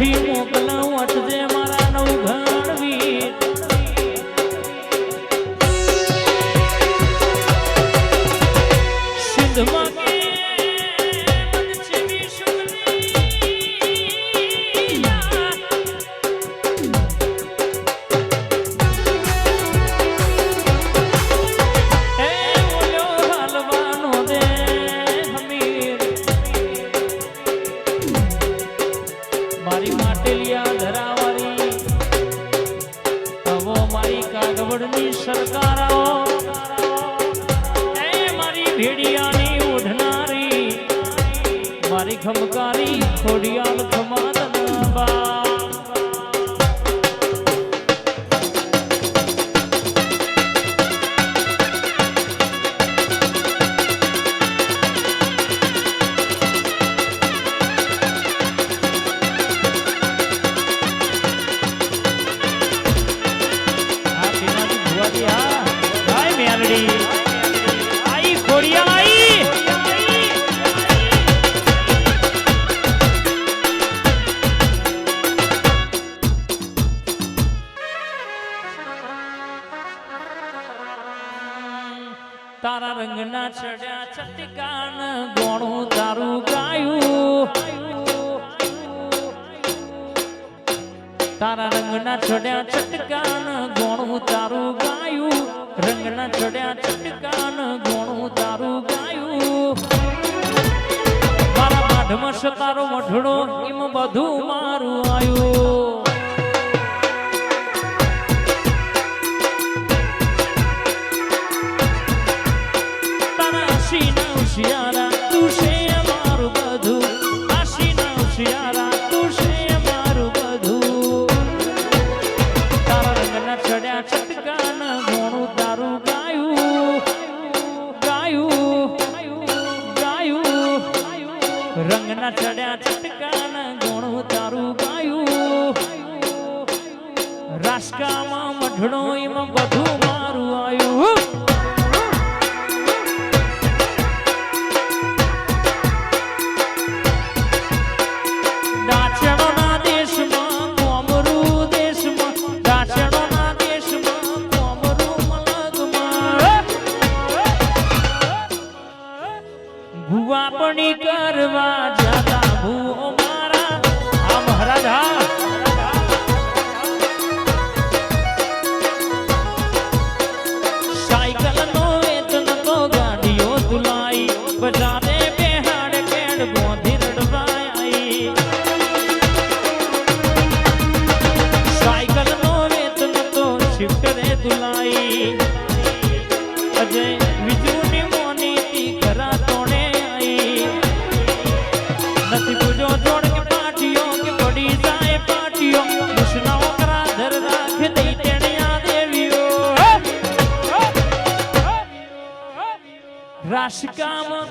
team সম্ভব તારા રંગના ચડ્યા ચટકાન ગોણું તારું ગાયું. તારા રંગના ચડ્યા ચટકાન ગોણું તારું ગાયું. રંગના ચડ્યા ચટકાન ગોણું તારું ગાયું. મારા માઢમાં સતારો મઢડો એમ બધું મારું આવ્યું આસકામાં મઢણો એમાં બધું નથી પૂજો જોડ કે પાટીઓ કે પડી જાય પાટીઓ કૃષ્ણ ઓકરા ધર રાખે દઈ તેણે આ દેવીઓ.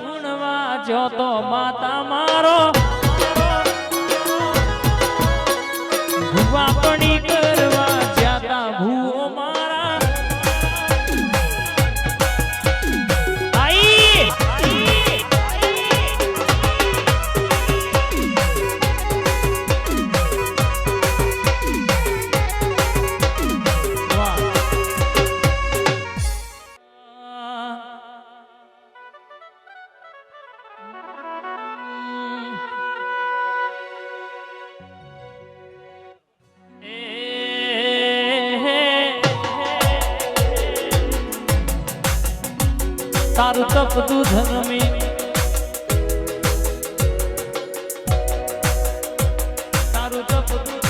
ગુણવા જો તો માતા મારો. તારું તપતું ધનમી તારું તપતું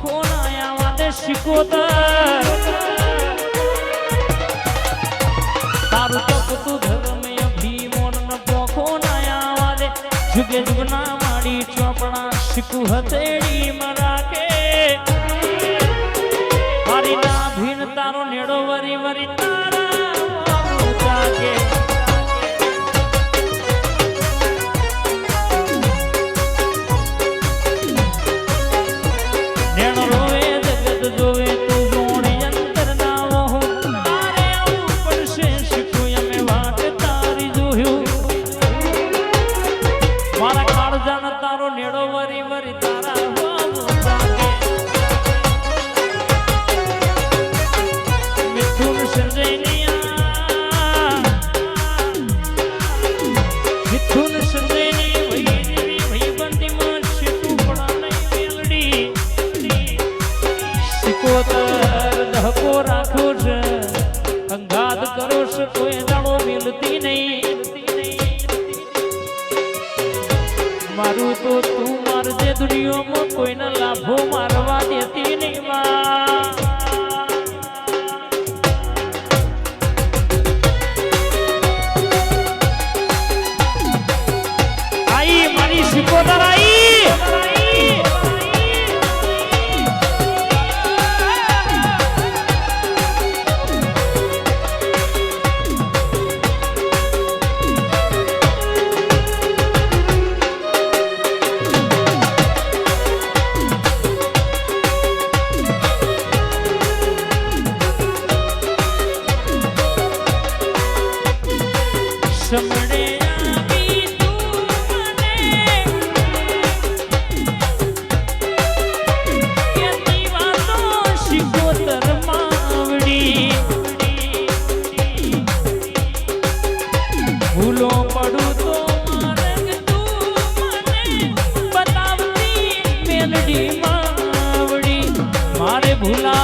ખોનાયા માટે શીખોતર તારું તપતું ધનમી ભીમોન ખોનાયા વાદે જુગે જુગના માડી ચોપડા શીખું હથેડી મરાકે મારી ના ભીન તારો નેડો વરી વરી તારા লাগে મારવા દેતી નહીં. મારે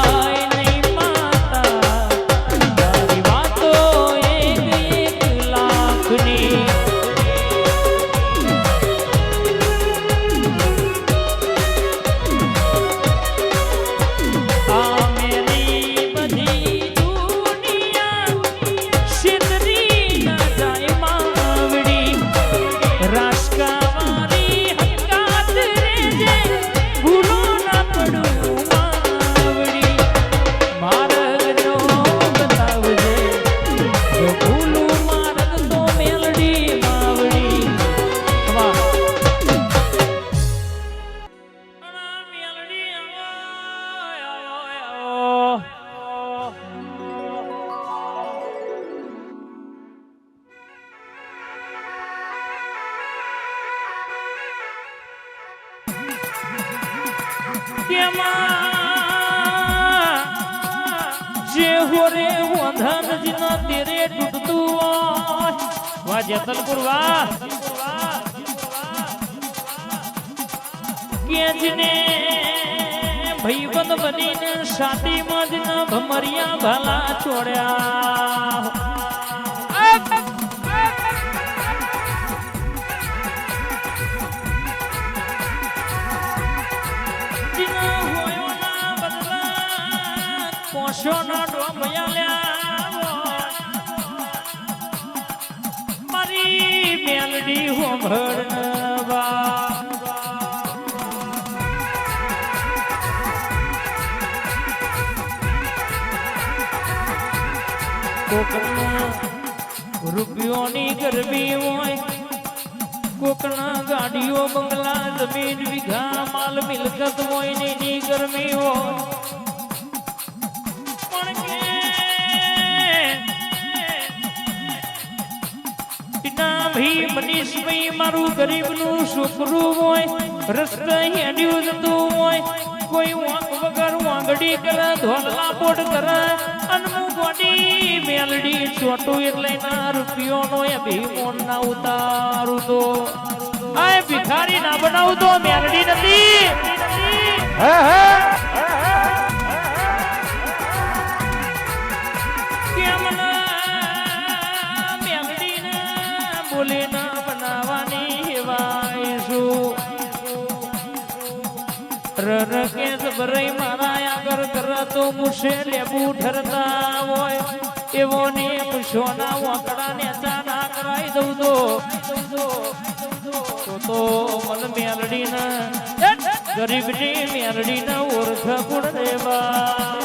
જે હોરે વંધન જીનો તેરે તૂટતું વાહ. જેતલપુર કેજને ભાઈબંધ બનીને સાટીમાં જ ભમરિયા ભાલા છોડ્યા રૂપિયોની ગરબી હોય કોકના ગાડીઓ બંગલા જમીન વિઘા માલ મિલકત હોયની ગરમી હોય. મનીષભાઈ મારું ગરીબનું છોકરું હોય, રસ્તા હેડ્યું જતું હોય, કોઈ વાંક વગર વાંગડી કરે ધોલા પોટ કરે, અને મેલડી ચોટું એટલે ના રૂપિયોનો એ ભીમોન ના ઉતારું તો. આ ભિખારી ના બનાવું તો મેલડી નથી. હે હે. હેવાય શું રર મારા કર કર તો મુશે લેબુ ઠરતા હોય. એવો ને સોના વાકડા દઉં તો. તો તો મન મેલડી દેવા.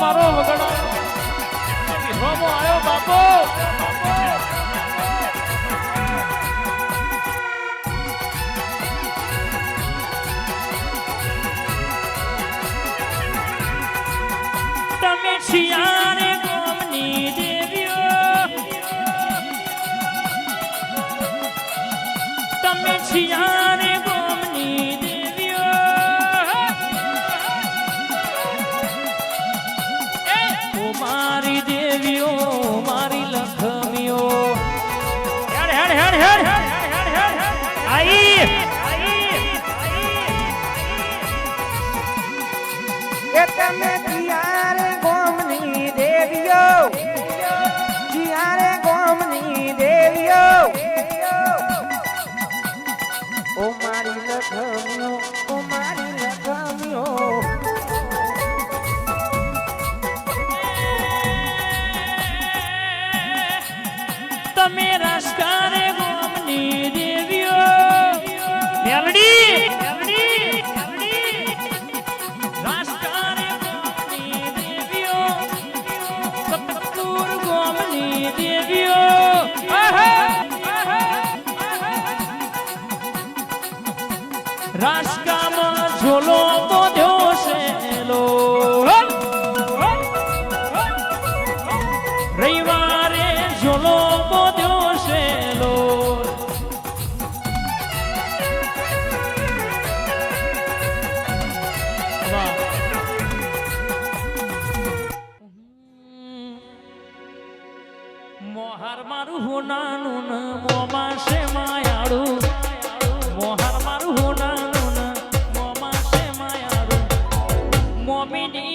મારો બાપો শিয়া મારું હોનાનું ન મોમાં છે માયાળું. મોહાર મારું હોનાનું ન મોમાં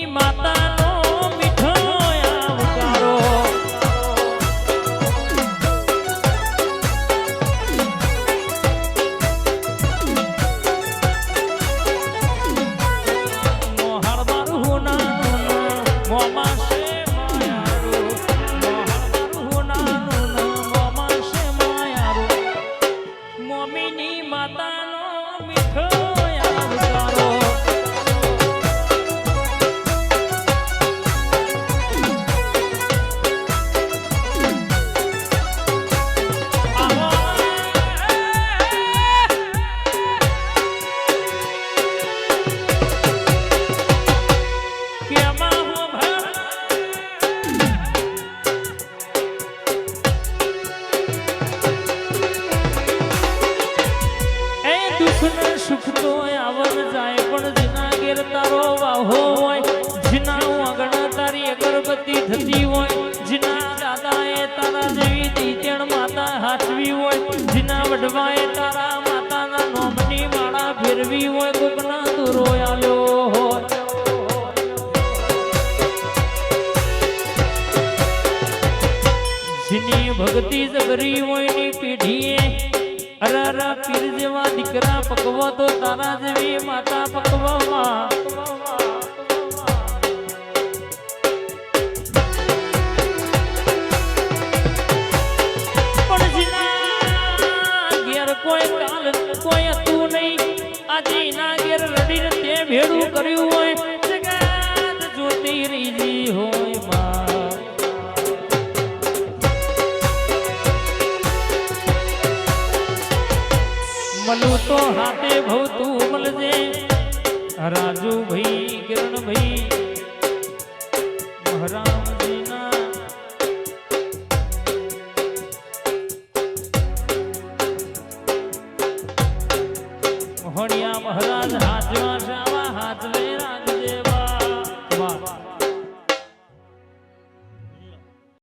માતાનો એ દુઃખ ને સુખ તો આવર જાય, પણ જીના ઘેર તારો વાહો હોય, જીના આગળ તારી અગરબત્તી થતી હોય, જીના દાદાએ તારા જેવી દીતેણ માતા હાચવી હોય, જીના વડવાએ તારા માતાના નોમની માળા ફેરવી હોય, કોકના દૂરો આવ્યો હોય. જેની ભક્તિ જબરી હોયની પેઢીએ અરારા પીર જેવા દીકરા પકવો તો તારા જેવી માતા પકવામાં કોઈ કાલ કોઈ હતું નહીં. આજે એના ઘેર રડીને તે ભેડું કર્યું હોય. જગત જોતી રીજી હોય મલું તો હાથે ભવતું મળજે. રાજુ ભાઈ કિરણ ભાઈ